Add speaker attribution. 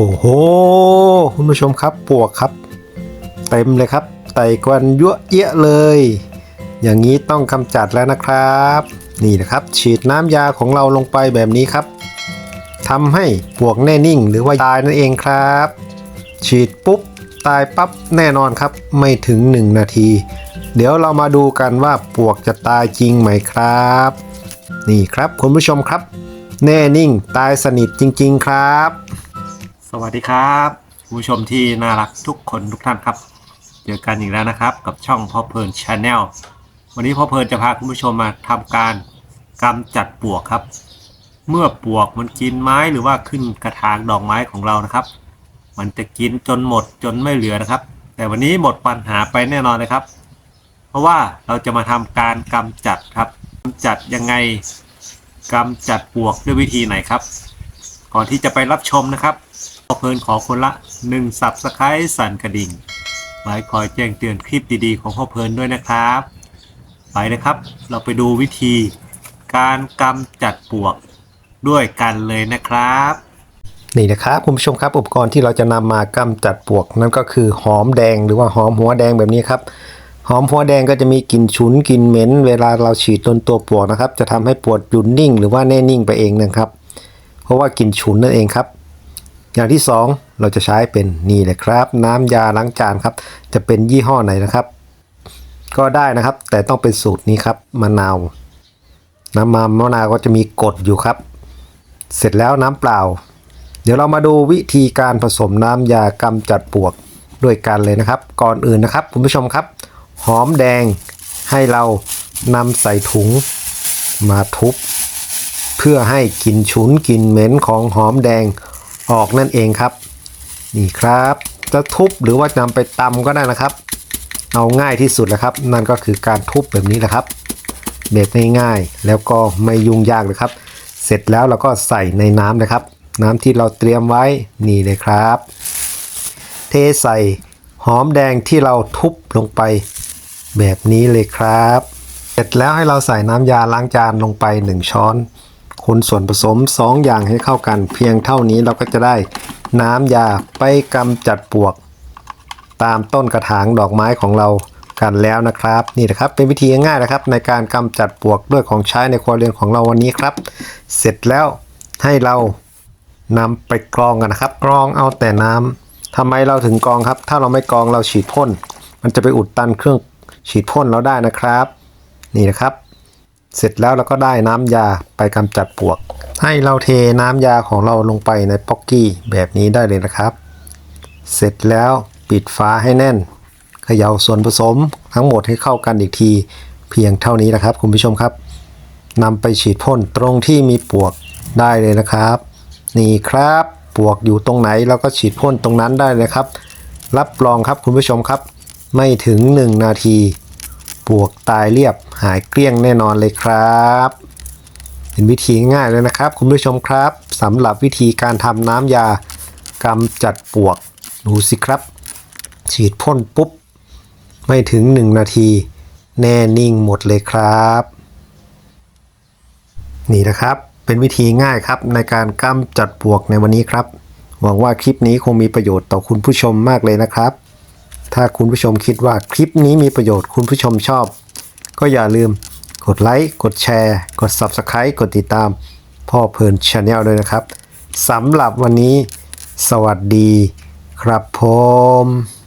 Speaker 1: โอ้โห คุณผู้ชมครับปวกครับ เต็มเลยครับ ไต่กวนยั่วเยะเลย อย่างนี้ต้องกำจัดแล้วนะครับ นี่นะครับ ฉีดน้ำยาของเราลงไปแบบนี้ครับทำให้ปวกแน่นิ่งหรือว่าตายนั่นเองครับ ฉีดปุ๊บตายปั๊บแน่นอนครับไม่ถึง 1 นาที เดี๋ยวเรามาดูกันว่าปวกจะตายจริงไหมครับ นี่ครับคุณผู้ชมครับ แน่นิ่งตายสนิทจริง ๆ ครับ
Speaker 2: สวัสดีครับคุณผู้ชมที่น่ารักทุกคนทุกท่านครับ เจอกันอีกแล้วนะครับ กับช่องพ่อเพลินชาแนลวันนี้พ่อเพลินจะพาคุณผู้ชมมาทำการกำจัดปลวกครับ เมื่อปลวกมันกินไม้หรือว่าขึ้นกระถางดอกไม้ของเรานะครับ มันจะกินจนหมดจนไม่เหลือนะครับ แต่วันนี้หมดปัญหาไปแน่นอนนะครับ เพราะว่าเราจะมาทำการกำจัดครับกำจัดยังไงกำจัดปลวกด้วยวิธีไหนครับ ก่อนที่จะไปรับชมนะครับ เพลินขอคนละ1สับสไครต์สั่นกระดิ่ง ไว้คอยแจ้งเตือนคลิปดีๆ ของพ่อเพลินด้วยนะครับ ไปนะครับ เราไปดูวิธี การกำจัดปวกด้วยกันเลยนะครับ
Speaker 1: นี่นะครับคุณผู้ชมครับอุปกรณ์ที่เราจะนำมากำจัดปวกนั่นก็คือหอมแดงหรือว่าหอมหัวแดงแบบนี้ครับหอมหัวแดงก็จะมีกลิ่นฉุนกลิ่นเหม็น เวลาเราฉีดโดนตัวปวกนะครับ จะทำให้ปวดหยุดนิ่ง หรือว่าแน่นิ่งไปเองนะครับ เพราะว่ากลิ่นฉุนนั่นเองครับ อย่างที่สองเราจะใช้เป็นนี่เลยครับ น้ำยาล้างจานครับ จะเป็นยี่ห้อไหนนะครับ ก็ได้นะครับ แต่ต้องเป็นสูตรนี้ครับมะนาว น้ำมามะนาวก็จะมีกรดอยู่ครับ เสร็จแล้วน้ำเปล่า เดี๋ยวเรามาดูวิธีการผสมน้ำยากำจัดปวกด้วยกันเลยนะครับ ก่อนอื่นนะครับ คุณผู้ชมครับ หอมแดงให้เรานำใส่ถุงมาทุบ เพื่อให้กลิ่นฉุนกลิ่นเหม็นของหอมแดง ออกนั่นเองครับ นี่ครับจะทุบหรือว่านำไปตำก็ได้นะครับ เอาง่ายที่สุดแล้วครับ นั่นก็คือการทุบแบบนี้แหละครับแบบง่ายๆแล้วก็ไม่ยุ่งยากเลยครับ เสร็จแล้วเราก็ใส่ในน้ำนะครับ น้ำที่เราเตรียมไว้นี่เลยครับ เทใส่หอมแดงที่เราทุบลงไปแบบนี้เลยครับ เสร็จแล้วให้เราใส่น้ำยาล้างจานลงไป 1 ช้อน คนส่วนผสม 2 อย่างให้เข้ากัน เพียงเท่านี้เราก็จะได้น้ำยาไปกำจัดปวก ตามต้นกระถางดอกไม้ของเรากันแล้วนะครับ นี่นะครับเป็นวิธีง่ายนะครับ ในการกำจัดปวกด้วยของใช้ในครัวเรือนของเราวันนี้ครับ เสร็จแล้วให้เรานำไปกรองกันนะครับ กรองเอาแต่น้ำทำไมเราถึงกรองครับ ถ้าเราไม่กรองเราฉีดพ่นมันจะไปอุดตันเครื่องฉีดพ่นเราได้นะครับ นี่นะครับ เสร็จแล้วเราก็ได้น้ำยาไปกำจัดปวก ให้เราเทน้ำยาของเราลงไปในป๊อกกี้แบบนี้ได้เลยนะครับ เสร็จแล้วปิดฝาให้แน่นเขย่าส่วนผสมทั้งหมดให้เข้ากันอีกที เพียงเท่านี้นะครับ คุณผู้ชมครับนำไปฉีดพ่นตรงที่มีปวกได้เลยนะครับ นี่ครับปวกอยู่ตรงไหนเราก็ฉีดพ่นตรงนั้นได้เลยครับ รับรองครับคุณผู้ชมครับ ไม่ถึง 1 นาที ปวกตายเรียบ หายเกลี้ยงแน่นอนเลยครับ เป็นวิธีง่ายเลยนะครับ คุณผู้ชมครับสำหรับวิธีการทำน้ำยากำจัดปวก ดูสิครับ ฉีดพ่นปุ๊บ ไม่ถึง 1 นาที แน่นิ่งหมดเลยครับ นี่นะครับเป็นวิธีง่ายครับในการกำจัดปวกในวันนี้ครับ หวังว่าคลิปนี้คงมีประโยชน์ต่อคุณผู้ชมมากเลยนะครับ ถ้าคุณผู้ชมคิดว่าคลิปนี้มีประโยชน์คุณผู้ชมชอบ ก็อย่าลืมกดไลค์ กดแชร์ กด Subscribe กดติดตามพ่อเพลินชาแนลด้วยนะครับสำหรับวันนี้ สวัสดีครับผม